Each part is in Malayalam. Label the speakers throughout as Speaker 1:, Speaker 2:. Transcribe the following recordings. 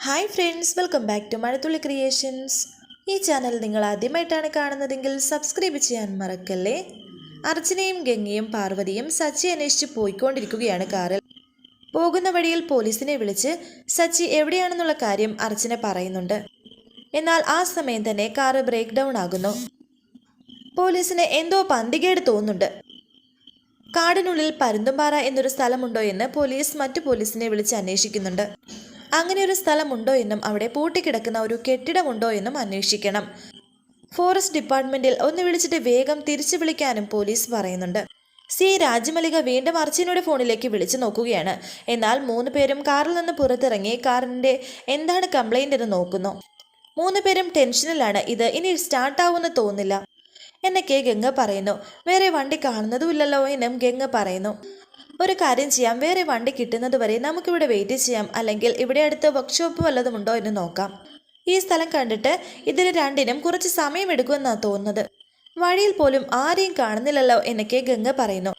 Speaker 1: Hi friends welcome back to Mazhathulli creations ഈ ചാനൽ നിങ്ങൾ ആദ്യമായിട്ടാണ് കാണുന്നതെങ്കിൽ സബ്സ്ക്രൈബ് ചെയ്യാൻ മറക്കല്ലേ? അർച്ചനയും ഗംഗയും പാർവതിയും സച്ചി അന്വേഷിച്ച് പോയിക്കൊണ്ടിരിക്കുകയാണ് കാറിൽ. പോകുന്ന വഴിയിൽ പോലീസിനെ വിളിച്ച് സച്ചി എവിടെയാണെന്നുള്ള കാര്യം അർച്ചന പറയുന്നുണ്ട്. എന്നാൽ ആ സമയം തന്നെ കാറ് ബ്രേക്ക് ഡൗൺ ആകുന്നു. പോലീസിന് എന്തോ പന്തികേട് തോന്നുന്നുണ്ട്. കാടിനുള്ളിൽ പരുന്തുംപാറ എന്നൊരു സ്ഥലമുണ്ടോ എന്ന് പോലീസ് മറ്റു പോലീസിനെ വിളിച്ച് അന്വേഷിക്കുന്നുണ്ട്. അങ്ങനെ ഒരു സ്ഥലമുണ്ടോ എന്നും അവിടെ പൂട്ടിക്കിടക്കുന്ന ഒരു കെട്ടിടമുണ്ടോ എന്നും അന്വേഷിക്കണം. ഫോറസ്റ്റ് ഡിപ്പാർട്ട്മെന്റിൽ ഒന്ന് വിളിച്ചിട്ട് വേഗം തിരിച്ചു വിളിക്കാനും പോലീസ് പറയുന്നുണ്ട്. സി. രാജമലിക വീണ്ടും അർച്ചനയുടെ ഫോണിലേക്ക് വിളിച്ചു നോക്കുകയാണ്. എന്നാൽ മൂന്ന് പേരും കാറിൽ നിന്ന് പുറത്തിറങ്ങി കാറിന്റെ എന്താണ് കംപ്ലൈന്റ് എന്ന് നോക്കുന്നു. മൂന്ന് പേരും ടെൻഷനിലാണ്. ഇത് ഇനി സ്റ്റാർട്ടാവുമെന്ന് തോന്നില്ല എന്നൊക്കെ ഗംഗ പറയുന്നു. വേറെ വണ്ടി കാണുന്നതുമില്ലല്ലോ എന്നും ഗംഗ പറയുന്നു. ഒരു കാര്യം ചെയ്യാം. വേറെ വണ്ടി കിട്ടുന്നത് വരെ നമുക്കിവിടെ വെയിറ്റ് ചെയ്യാം. അല്ലെങ്കിൽ ഇവിടെ അടുത്ത് വർക്ക്ഷോപ്പ് വല്ലതും ഉണ്ടോ എന്ന് നോക്കാം. ഈ സ്ഥലം കണ്ടിട്ട് ഇതിന് രണ്ടിനും കുറച്ച് സമയമെടുക്കുമെന്നാണ് തോന്നുന്നത്. വഴിയിൽ പോലും ആരെയും കാണുന്നില്ലല്ലോ എന്നൊക്കെ ഗംഗ പറയുന്നു.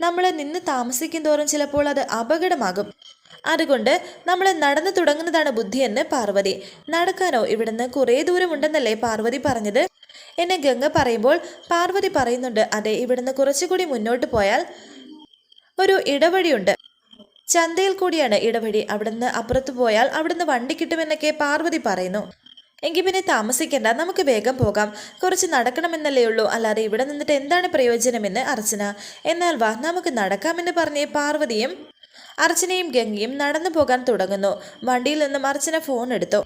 Speaker 1: നമ്മൾ നിന്ന് താമസിക്കും തോറും ചിലപ്പോൾ അത് അപകടമാകും. അതുകൊണ്ട് നമ്മൾ നടന്നു തുടങ്ങുന്നതാണ് ബുദ്ധിയെന്ന് പാർവതി. നടക്കാനോ ഇവിടുന്ന് കുറേ ദൂരമുണ്ടെന്നല്ലേ പാർവതി പറഞ്ഞത്? എന്നെ ഗംഗ പറയുമ്പോൾ പാർവതി പറയുന്നുണ്ട് അതെ ഇവിടുന്ന് കുറച്ചുകൂടി മുന്നോട്ട് പോയാൽ ഒരു ഇടവഴിയുണ്ട്. ചന്തയിൽ കൂടിയാണ് ഇടവഴി. അവിടുന്ന് അപ്പുറത്ത് പോയാൽ അവിടുന്ന് വണ്ടി കിട്ടുമെന്നൊക്കെ പാർവതി പറയുന്നു. എങ്കിൽ പിന്നെ താമസിക്കേണ്ട. നമുക്ക് വേഗം പോകാം. കുറച്ച് നടക്കണമെന്നല്ലേ ഉള്ളൂ. അല്ലാതെ ഇവിടെ നിന്നിട്ട് എന്താണ് പ്രയോജനമെന്ന് അർച്ചന. എന്നാൽ വാ നമുക്ക് നടക്കാമെന്ന് പറഞ്ഞ് പാർവതിയും അർച്ചനയും ഗംഗയും നടന്നു പോകാൻ തുടങ്ങുന്നു. വണ്ടിയിൽ നിന്നും അർച്ചന ഫോൺ എടുത്തു.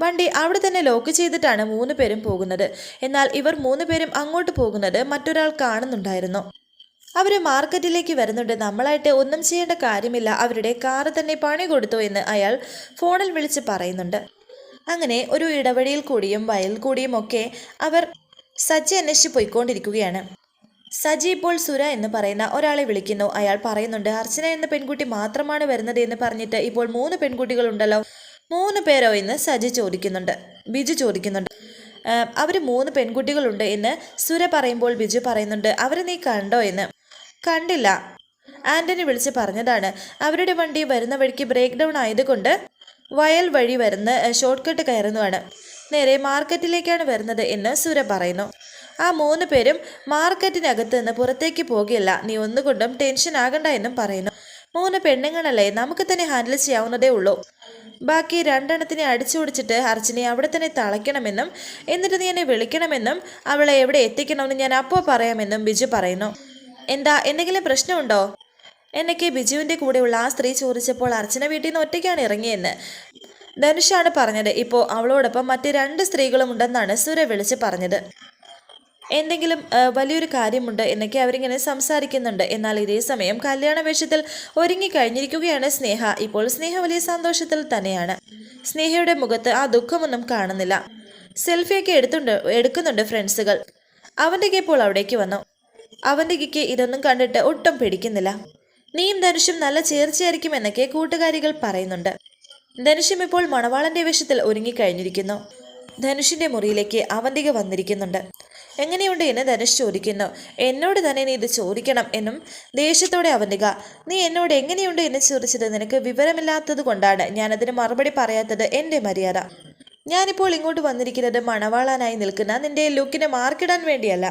Speaker 1: വണ്ടി അവിടെ തന്നെ ലോക്ക് ചെയ്തിട്ടാണ് മൂന്ന് പേരും പോകുന്നത്. എന്നാൽ ഇവർ മൂന്ന് പേരും അങ്ങോട്ട് പോകുന്നത് മറ്റൊരാൾ കാണുന്നുണ്ടായിരുന്നു. അവർ മാർക്കറ്റിലേക്ക് വരുന്നുണ്ട്. നമ്മളായിട്ട് ഒന്നും ചെയ്യേണ്ട കാര്യമില്ല. അവരുടെ കാറ് തന്നെ പണി കൊടുത്തു എന്ന് അയാൾ ഫോണിൽ വിളിച്ച് പറയുന്നുണ്ട്. അങ്ങനെ ഒരു ഇടവഴിയിൽ കൂടിയും വയൽ കൂടിയും ഒക്കെ അവർ സജ്ജി അന്വേഷിച്ച് പോയിക്കൊണ്ടിരിക്കുകയാണ്. സജി ഇപ്പോൾ സുര എന്ന് പറയുന്ന ഒരാളെ വിളിക്കുന്നു. അയാൾ പറയുന്നുണ്ട് അർച്ചന എന്ന പെൺകുട്ടി മാത്രമാണ് വരുന്നത് എന്ന് പറഞ്ഞിട്ട് ഇപ്പോൾ മൂന്ന് പെൺകുട്ടികളുണ്ടല്ലോ. മൂന്ന് പേരോ എന്ന് സജി ചോദിക്കുന്നുണ്ട്. ബിജു ചോദിക്കുന്നുണ്ട് അവർ മൂന്ന് പെൺകുട്ടികളുണ്ട് എന്ന് സുര പറയുമ്പോൾ ബിജു പറയുന്നുണ്ട് അവരെ നീ കണ്ടോ എന്ന്. കണ്ടില്ല. ആന്റണി വിളിച്ച് പറഞ്ഞതാണ് അവരുടെ വണ്ടി വരുന്ന വഴിക്ക് ബ്രേക്ക് ഡൗൺ ആയതുകൊണ്ട് വയൽ വഴി വരുന്ന ഷോർട്ട് കട്ട് കയറുന്നതാണ്. നേരെ മാർക്കറ്റിലേക്കാണ് വരുന്നത് എന്ന് സുര പറയുന്നു. ആ മൂന്ന് പേരും മാർക്കറ്റിനകത്ത് നിന്ന് പുറത്തേക്ക് പോകില്ല നീ ഒന്നുകൊണ്ടും ടെൻഷൻ ആകണ്ട എന്നും പറയുന്നു. മൂന്ന് പെണ്ണുങ്ങളല്ലേ നമുക്ക് തന്നെ ഹാൻഡിൽ ചെയ്യാവുന്നതേ ഉള്ളൂ. ബാക്കി രണ്ടെണ്ണത്തിനെ അടിച്ചു പിടിച്ചിട്ട് അർച്ചനെ അവിടെ തന്നെ തളയ്ക്കണമെന്നും എന്നിട്ട് നീ എന്നെ വിളിക്കണമെന്നും അവളെ എവിടെ എത്തിക്കണമെന്നും ഞാൻ അപ്പോൾ പറയാമെന്നും ബിജു പറയുന്നു. എന്താ എന്തെങ്കിലും പ്രശ്നമുണ്ടോ? എന്നൊക്കെ ബിജുവിന്റെ കൂടെയുള്ള ആ സ്ത്രീ ചോദിച്ചപ്പോൾ അർച്ചന വീട്ടിൽ നിന്ന് ഒറ്റയ്ക്കാണ് ഇറങ്ങിയെന്ന് ധനുഷാണ് പറഞ്ഞത്. ഇപ്പോൾ അവളോടൊപ്പം മറ്റ് രണ്ട് സ്ത്രീകളും ഉണ്ടെന്നാണ് സുര വിളിച്ച് പറഞ്ഞത്. എന്തെങ്കിലും വലിയൊരു കാര്യമുണ്ട് എന്നൊക്കെ അവരിങ്ങനെ സംസാരിക്കുന്നുണ്ട്. എന്നാൽ ഇതേ സമയം കല്യാണ വേഷത്തിൽ ഒരുങ്ങി കഴിഞ്ഞിരിക്കുകയാണ് സ്നേഹ. ഇപ്പോൾ സ്നേഹ വലിയ സന്തോഷത്തിൽ തന്നെയാണ്. സ്നേഹയുടെ മുഖത്ത് ആ ദുഃഖമൊന്നും കാണുന്നില്ല. സെൽഫിയൊക്കെ എടുത്തുണ്ട് എടുക്കുന്നുണ്ട് ഫ്രണ്ട്സുകൾ. അവന്റെ ഇപ്പോൾ അവിടേക്ക് വന്നു. അവന്റെ കിക്ക് ഇതൊന്നും കണ്ടിട്ട് ഒട്ടും പിടിക്കുന്നില്ല. നീയും ധനുഷും നല്ല ചേർച്ചയായിരിക്കും എന്നൊക്കെ കൂട്ടുകാരികൾ പറയുന്നുണ്ട്. ധനുഷും ഇപ്പോൾ മണവാളന്റെ വേഷത്തിൽ ഒരുങ്ങിക്കഴിഞ്ഞിരിക്കുന്നു. ധനുഷിന്റെ മുറിയിലേക്ക് അവന്തിക വന്നിരിക്കുന്നുണ്ട്. എങ്ങനെയുണ്ട് എന്ന് ധനുഷ് ചോദിക്കുന്നു. എന്നോട് തന്നെ നീ ഇത് ചോദിക്കണം എന്നും ദേഷ്യത്തോടെ അവന്തിക നീ എന്നോട് എങ്ങനെയുണ്ട് എന്ന് ചോദിച്ചത് നിനക്ക് വിവരമില്ലാത്തത് കൊണ്ടാണ്. ഞാനതിന് മറുപടി പറയാത്തത് എന്റെ മര്യാദ. ഞാനിപ്പോൾ ഇങ്ങോട്ട് വന്നിരിക്കുന്നത് മണവാളാനായി നിൽക്കുന്ന നിന്റെ ലുക്കിനെ മാർക്കിടാൻ വേണ്ടിയല്ല.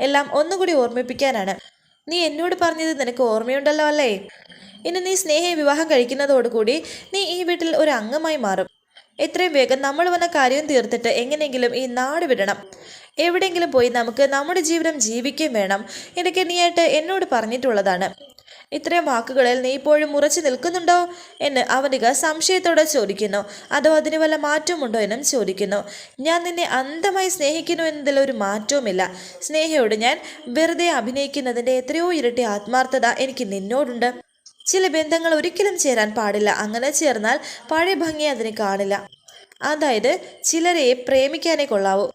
Speaker 1: എല്ലാം ഒന്നുകൂടി ഓർമ്മിപ്പിക്കാനാണ്. നീ എന്നോട് പറഞ്ഞത് നിനക്ക് ഓർമ്മയുണ്ടല്ലോ അല്ലേ? ഇനി നീ സ്നേഹയെ വിവാഹം കഴിക്കുന്നതോടുകൂടി നീ ഈ വീട്ടിൽ ഒരു അംഗമായി മാറും. എത്രയും വേഗം നമ്മൾ വന്ന കാര്യം തീർത്തിട്ട് എങ്ങനെയെങ്കിലും ഈ നാട് വിടണം. എവിടെയെങ്കിലും പോയി നമുക്ക് നമ്മുടെ ജീവിതം ജീവിക്കുകയും വേണം. ഇതൊക്കെ നീയായിട്ട് എന്നോട് പറഞ്ഞിട്ടുള്ളതാണ്. ഇത്രയും വാക്കുകളിൽ നീ ഇപ്പോഴും ഉറച്ചു നിൽക്കുന്നുണ്ടോ എന്ന് അവനിക സംശയത്തോടെ ചോദിക്കുന്നു. അതോ അതിന് വല്ല മാറ്റമുണ്ടോ എന്നും ചോദിക്കുന്നു. ഞാൻ നിന്നെ അന്ധമായി സ്നേഹിക്കുന്നു എന്നതിൽ ഒരു മാറ്റവുമില്ല. സ്നേഹയോട് ഞാൻ വെറുതെ അഭിനയിക്കുന്നതിന്റെ എത്രയോ ഇരട്ടി ആത്മാർത്ഥത എനിക്ക് നിന്നോടുണ്ട്. ചില ബന്ധങ്ങൾ ഒരിക്കലും ചേരാൻ പാടില്ല. അങ്ങനെ ചേർന്നാൽ പഴയ ഭംഗി അതിന് കാണില്ല. അതായത് ചിലരെ പ്രേമിക്കാനേ കൊള്ളാവൂ.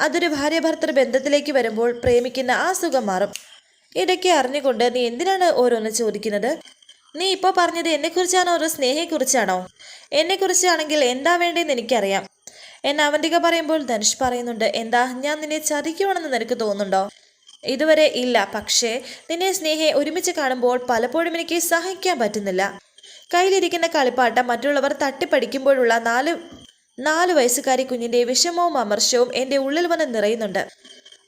Speaker 1: അതൊരു ഭാര്യ ഭർത്തൃ ബന്ധത്തിലേക്ക് വരുമ്പോൾ പ്രേമിക്കുന്ന ആ സുഖം മാറും. ഇതൊക്കെ അറിഞ്ഞുകൊണ്ട് നീ എന്തിനാണ് ഓരോന്ന് ചോദിക്കുന്നത്? നീ ഇപ്പോൾ പറഞ്ഞത് എന്നെക്കുറിച്ചാണോ ഒരു സ്നേഹയെക്കുറിച്ചാണോ? എന്നെക്കുറിച്ചാണെങ്കിൽ എന്താ വേണ്ടതെന്ന് എനിക്കറിയാം. എന്ന് അവന്തിക പറയുമ്പോൾ ധനുഷ് പറയുന്നുണ്ട് എന്താ ഞാൻ നിന്നെ ചതിക്കുവാണെന്ന് നിനക്ക് തോന്നുന്നുണ്ടോ? ഇതുവരെ ഇല്ല പക്ഷേ നിന്നെ സ്നേഹയെ ഒരുമിച്ച് കാണുമ്പോൾ പലപ്പോഴും എനിക്ക് സഹിക്കാൻ പറ്റുന്നില്ല. കയ്യിലിരിക്കുന്ന കളിപ്പാട്ടം മറ്റുള്ളവർ തട്ടിപ്പടിക്കുമ്പോഴുള്ള നാല് നാല് വയസ്സുകാരി കുഞ്ഞിന്റെ വിഷമവും അമർഷവും എന്റെ ഉള്ളിൽ വന്ന് നിറയുന്നുണ്ട്.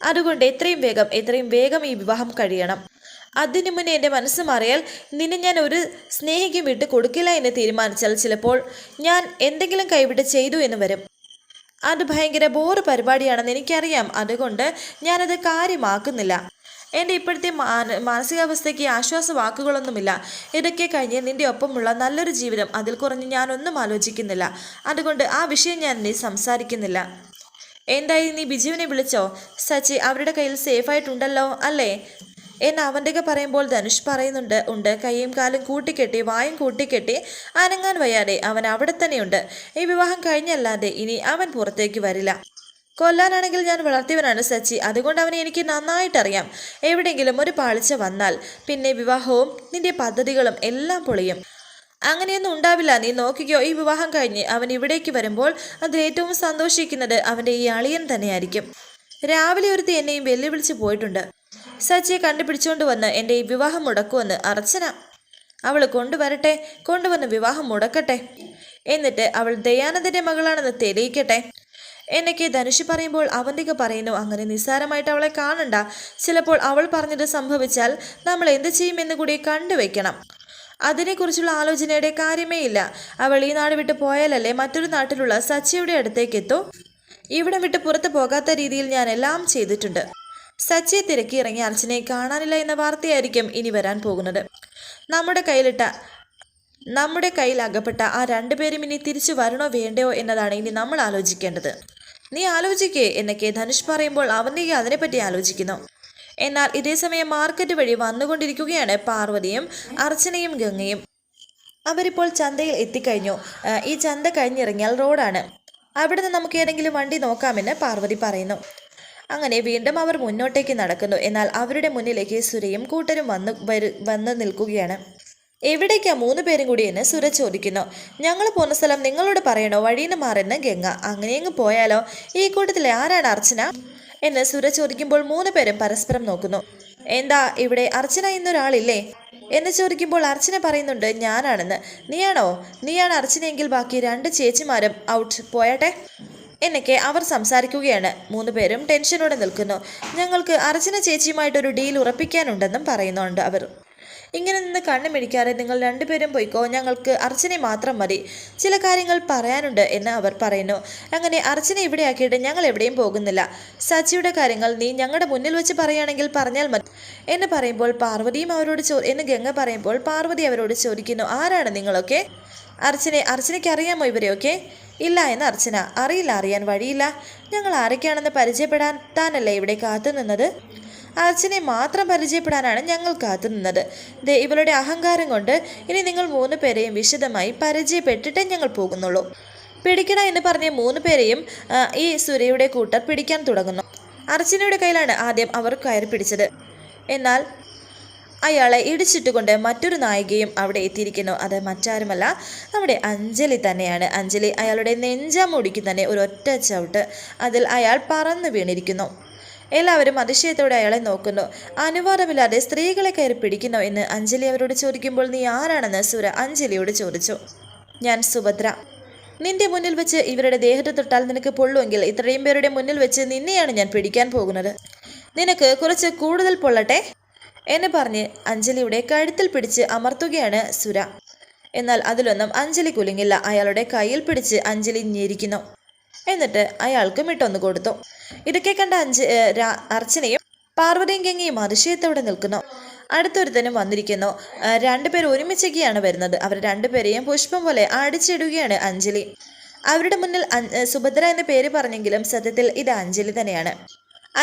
Speaker 1: അതുകൊണ്ട് എത്രയും വേഗം എത്രയും വേഗം ഈ വിവാഹം കഴിയണം. അതിനു മുന്നേ എന്റെ മനസ്സ് മാറിയാൽ നിന്നെ ഞാൻ ഒരു സ്നേഹിക്കും വിട്ട് കൊടുക്കില്ല എന്ന് തീരുമാനിച്ചാൽ ചിലപ്പോൾ ഞാൻ എന്തെങ്കിലും കൈവിട്ട് ചെയ്തു എന്ന് വരും. അത് ഭയങ്കര ബോറ് പരിപാടിയാണെന്ന് എനിക്കറിയാം. അതുകൊണ്ട് ഞാനത് കാര്യമാക്കുന്നില്ല. എന്റെ ഇപ്പോഴത്തെ മാന മാനസികാവസ്ഥയ്ക്ക് ആശ്വാസ വാക്കുകളൊന്നുമില്ല. ഇതൊക്കെ കഴിഞ്ഞ് നിന്റെ ഒപ്പമുള്ള നല്ലൊരു ജീവിതം അതിൽ കുറഞ്ഞ് ഞാനൊന്നും ആലോചിക്കുന്നില്ല. അതുകൊണ്ട് ആ വിഷയം ഞാൻ നീ സംസാരിക്കുന്നില്ല. എന്തായി നീ ബിജുവിനെ വിളിച്ചോ? സച്ചി അവരുടെ കയ്യിൽ സേഫായിട്ടുണ്ടല്ലോ അല്ലേ? എന്ന് അവന്റെയൊക്കെ പറയുമ്പോൾ ധനുഷ് പറയുന്നുണ്ട് ഉണ്ട്. കൈയും കാലും കൂട്ടിക്കെട്ടി വായും കൂട്ടിക്കെട്ടി അനങ്ങാൻ വയ്യാതെ അവൻ അവിടെ തന്നെയുണ്ട്. ഈ വിവാഹം കഴിഞ്ഞല്ലാതെ ഇനി അവൻ പുറത്തേക്ക് വരില്ല. കൊല്ലാനാണെങ്കിൽ ഞാൻ വളർത്തിയവനാണ് സച്ചി. അതുകൊണ്ട് അവനെ എനിക്ക് നന്നായിട്ടറിയാം. എവിടെയെങ്കിലും ഒരു പാളിച്ച വന്നാൽ പിന്നെ വിവാഹവും നിന്റെ പദ്ധതികളും എല്ലാം പൊളിയും. അങ്ങനെയൊന്നും ഉണ്ടാവില്ല. നീ നോക്കിക്കോ ഈ വിവാഹം കഴിഞ്ഞ് അവൻ ഇവിടേക്ക് വരുമ്പോൾ അതിൽ ഏറ്റവും സന്തോഷിക്കുന്നത് അവന്റെ ഈ അളിയൻ തന്നെയായിരിക്കും. രാവിലെ ഒരുത്തി എന്നെയും വെല്ലുവിളിച്ച് പോയിട്ടുണ്ട്. സച്ചിയെ കണ്ടുപിടിച്ചുകൊണ്ട് വന്ന് എന്റെ ഈ വിവാഹം മുടക്കുമെന്ന് അർച്ചന. അവൾ കൊണ്ടുവരട്ടെ കൊണ്ടുവന്ന് വിവാഹം മുടക്കട്ടെ. എന്നിട്ട് അവൾ ദയാനന്ദന്റെ മകളാണെന്ന് തെളിയിക്കട്ടെ. എന്നൊക്കെ ധനുഷ് പറയുമ്പോൾ അവന്തിക പറയുന്നു അങ്ങനെ നിസ്സാരമായിട്ട് അവളെ കാണണ്ട. ചിലപ്പോൾ അവൾ പറഞ്ഞത് സംഭവിച്ചാൽ നമ്മൾ എന്ത് ചെയ്യുമെന്ന് കൂടി കണ്ടുവെക്കണം. അതിനെക്കുറിച്ചുള്ള ആലോചനയുടെ കാര്യമേ ഇല്ല. അവൾ ഈ നാട് വിട്ട് പോയാലല്ലേ മറ്റൊരു നാട്ടിലുള്ള സച്ചിയുടെ അടുത്തേക്ക് എത്തൂ ഇവിടെ വിട്ട് പുറത്തു പോകാത്ത രീതിയിൽ ഞാൻ എല്ലാം ചെയ്തിട്ടുണ്ട്. സച്ചിയെ തിരക്കി ഇറങ്ങി അർച്ചനയെ കാണാനില്ല എന്ന വാർത്തയായിരിക്കും ഇനി വരാൻ പോകുന്നത്. നമ്മുടെ കയ്യിലിട്ട നമ്മുടെ കയ്യിൽ അകപ്പെട്ട ആ രണ്ടുപേരും ഇനി തിരിച്ചു വരണോ വേണ്ടയോ എന്നതാണ് ഇനി നമ്മൾ ആലോചിക്കേണ്ടത്. നീ ആലോചിക്കേ എന്നൊക്കെ ധനുഷ് പറയുമ്പോൾ അവന്തിക അതിനെപ്പറ്റി ആലോചിക്കുന്നു. എന്നാൽ ഇതേസമയം മാർക്കറ്റ് വഴി വന്നുകൊണ്ടിരിക്കുകയാണ് പാർവതിയും അർച്ചനയും ഗംഗയും. അവരിപ്പോൾ ചന്തയിൽ എത്തിക്കഴിഞ്ഞു. ഈ ചന്ത കഴിഞ്ഞിറങ്ങിയാൽ റോഡാണ്. അവിടെ നിന്ന് നമുക്ക് ഏതെങ്കിലും വണ്ടി നോക്കാമെന്ന് പാർവതി പറയുന്നു. അങ്ങനെ വീണ്ടും അവർ മുന്നോട്ടേക്ക് നടക്കുന്നു. എന്നാൽ അവരുടെ മുന്നിലേക്ക് സുരയും കൂട്ടരും വന്ന് വരു വന്ന് നിൽക്കുകയാണ്. എവിടേക്കാ മൂന്ന് പേരും കൂടി എന്ന് സുര ചോദിക്കുന്നു. ഞങ്ങൾ പോകുന്ന സ്ഥലം നിങ്ങളോട് പറയണോ? വഴിയിൽ നിന്ന് മാറുന്ന ഗംഗ. അങ്ങനെയങ്ങ് പോയാലോ? ഈ കൂട്ടത്തിൽ ആരാണ് അർച്ചന? എന്ന് സുര ചോദിക്കുമ്പോൾ മൂന്ന് പേരും പരസ്പരം നോക്കുന്നു. എന്താ ഇവിടെ അർച്ചന എന്നൊരാളില്ലേ? എന്നെ ചോദിക്കുമ്പോൾ അർച്ചന പറയുന്നുണ്ട് ഞാനാണെന്ന്. നീയാണോ? നീയാണ് അർച്ചനയെങ്കിൽ ബാക്കി രണ്ട് ചേച്ചിമാരും ഔട്ട് പോയാട്ടെ? എന്നൊക്കെ അവർ സംസാരിക്കുകയാണ്. മൂന്ന് പേരും ടെൻഷനോടെ നിൽക്കുന്നു. ഞങ്ങൾക്ക് അർച്ചന ചേച്ചിയുമായിട്ടൊരു ഡീൽ ഉറപ്പിക്കാനുണ്ടെന്നും പറയുന്നുണ്ട് അവർ. ഇങ്ങനെ നിന്ന് കണ്ണു മിടിക്കാതെ നിങ്ങൾ രണ്ടുപേരും പോയിക്കോ ഞങ്ങൾക്ക് അർച്ചനെ മാത്രം മതി. ചില കാര്യങ്ങൾ പറയാനുണ്ട് എന്ന് അവർ പറയുന്നു. അങ്ങനെ അർച്ചനെ ഇവിടെ ആക്കിയിട്ട് ഞങ്ങൾ എവിടെയും പോകുന്നില്ല. സച്ചിയുടെ കാര്യങ്ങൾ നീ ഞങ്ങളുടെ മുന്നിൽ വെച്ച് പറയുകയാണെങ്കിൽ പറഞ്ഞാൽ മതി എന്ന് പറയുമ്പോൾ പാർവതിയും അവരോട് ചോ എന്ന് ഗംഗ പറയുമ്പോൾ പാർവതി അവരോട് ചോദിക്കുന്നു ആരാണ് നിങ്ങളൊക്കെ? അർച്ചനെ അർച്ചനയ്ക്ക് അറിയാമോ ഇവരെയൊക്കെ? ഇല്ല എന്ന് അർച്ചന അറിയില്ല അറിയാൻ വഴിയില്ല. ഞങ്ങൾ ആരൊക്കെയാണെന്ന് പരിചയപ്പെടാൻ താനല്ലേ ഇവിടെ കാത്തുനിന്നത്? അർച്ചനെ മാത്രം പരിചയപ്പെടാനാണ് ഞങ്ങൾ കാത്തുനിന്നത്. ദേ ഇവളുടെ അഹങ്കാരം കൊണ്ട് ഇനി നിങ്ങൾ മൂന്ന് പേരെയും വിശദമായി പരിചയപ്പെട്ടിട്ടേ ഞങ്ങൾ പോകുന്നുള്ളൂ. പിടിക്കണ എന്ന് പറഞ്ഞ മൂന്ന് പേരെയും ഈ സുരയുടെ കൂട്ടർ പിടിക്കാൻ തുടങ്ങുന്നു. അർച്ചനയുടെ കയ്യിലാണ് ആദ്യം അവർ കയറി പിടിച്ചത്. എന്നാൽ അയാളെ ഇടിച്ചിട്ടുകൊണ്ട് മറ്റൊരു നായികയും അവിടെ എത്തിയിരിക്കുന്നു. അത് മറ്റാരുമല്ല നമ്മുടെ അഞ്ജലി തന്നെയാണ്. അഞ്ജലി അയാളുടെ നെഞ്ചാമുടിക്ക് തന്നെ ഒരു ഒറ്റ ചവിട്ട്. അതിൽ അയാൾ പറന്നു വീണിരിക്കുന്നു. എല്ലാവരും അതിശയത്തോടെ അയാളെ നോക്കുന്നു. അനുവാദമില്ലാതെ സ്ത്രീകളെ കയറി പിടിക്കുന്നു എന്ന് അഞ്ജലി അവരോട് ചോദിക്കുമ്പോൾ നീ ആരാണെന്ന് സുര അഞ്ജലിയോട് ചോദിച്ചു. ഞാൻ സുഭദ്ര. നിന്റെ മുന്നിൽ വെച്ച് ഇവരുടെ ദേഹത്ത് തൊട്ടാൽ നിനക്ക് പൊള്ളുമെങ്കിൽ ഇത്രയും പേരുടെ മുന്നിൽ വെച്ച് നിന്നെയാണ് ഞാൻ പിടിക്കാൻ പോകുന്നത്. നിനക്ക് കുറച്ച് കൂടുതൽ പൊള്ളട്ടെ? എന്ന് പറഞ്ഞ് അഞ്ജലിയുടെ കഴുത്തിൽ പിടിച്ച് അമർത്തുകയാണ് സുര. എന്നാൽ അതിലൊന്നും അഞ്ജലി കുലുങ്ങില്ല. അയാളുടെ കയ്യിൽ പിടിച്ച് അഞ്ജലി ഞെരിക്കുന്നു. എന്നിട്ട് അയാൾക്ക് മിട്ടൊന്ന് കൊടുത്തു. ഇതൊക്കെ കണ്ട അഞ്ച് അർച്ചനയും പാർവതിയും ഗംഗയും അതിശയത്തോടെ നിൽക്കുന്നു. അടുത്തൊരുത്തനും വന്നിരിക്കുന്നു. രണ്ടുപേർ ഒരുമിച്ചൊക്കെയാണ് വരുന്നത്. അവർ രണ്ടുപേരെയും പുഷ്പം പോലെ അടിച്ചിടുകയാണ് അഞ്ജലി. അവരുടെ മുന്നിൽ സുഭദ്ര എന്ന പേര് പറഞ്ഞെങ്കിലും സത്യത്തിൽ ഇത് അഞ്ജലി തന്നെയാണ്.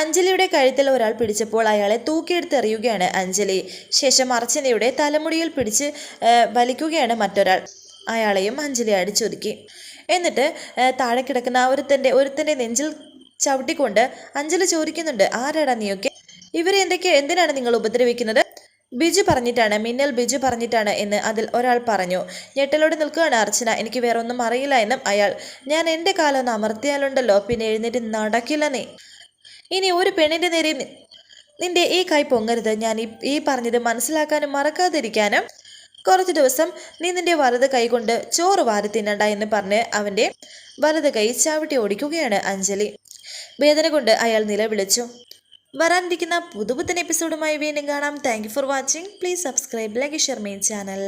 Speaker 1: അഞ്ജലിയുടെ കഴുത്തിൽ ഒരാൾ പിടിച്ചപ്പോൾ അയാളെ തൂക്കിയെടുത്തെറിയുകയാണ് അഞ്ജലി. ശേഷം അർച്ചനയുടെ തലമുടിയിൽ പിടിച്ച് വലിക്കുകയാണ് മറ്റൊരാൾ. അയാളെയും അഞ്ജലി അടിച്ചൊതുക്കി. എന്നിട്ട് താഴെ കിടക്കുന്ന ഒരുത്തന്റെ ഒരുത്തന്റെ നെഞ്ചിൽ ചവിട്ടിക്കൊണ്ട് അഞ്ജലി ചോദിക്കുന്നുണ്ട് ആരാടാ നീയൊക്കെ? ഇവരെ എന്തൊക്കെ എന്തിനാണ് നിങ്ങൾ ഉപദ്രവിക്കുന്നത്? ബിജു പറഞ്ഞിട്ടാണ് മിന്നൽ ബിജു പറഞ്ഞിട്ടാണ് എന്ന് അതിൽ ഒരാൾ പറഞ്ഞു. ഞെട്ടലോടെ നിൽക്കുകയാണ് അർച്ചന. എനിക്ക് വേറെ ഒന്നും അറിയില്ല എന്നും അയാൾ ഞാൻ എന്റെ കാലം ഒന്ന് അമർത്തിയാലുണ്ടല്ലോ പിന്നെ എഴുന്നേറ്റ് നടക്കില്ല നീ ഇനി ഒരു പെണ്ണിന്റെ നേരെ നിന്റെ ഈ കൈ പൊങ്ങരുത്. ഞാൻ ഈ പറഞ്ഞത് മനസ്സിലാക്കാനും മറക്കാതിരിക്കാനും കുറച്ച് ദിവസം നീ നിന്റെ വലത് കൈ കൊണ്ട് ചോറ് വാരി തിന്നണ്ട എന്ന് പറഞ്ഞ് അവന്റെ വലത് കൈ ചവിട്ടി ഓടിക്കുകയാണ് അഞ്ജലി. വേദന കൊണ്ട് അയാൾ നിലവിളിച്ചു. വരാനിരിക്കുന്ന പുതുപുത്തൻ എപ്പിസോഡുമായി വീണ്ടും കാണാം. Thank for watching please subscribe like share main channel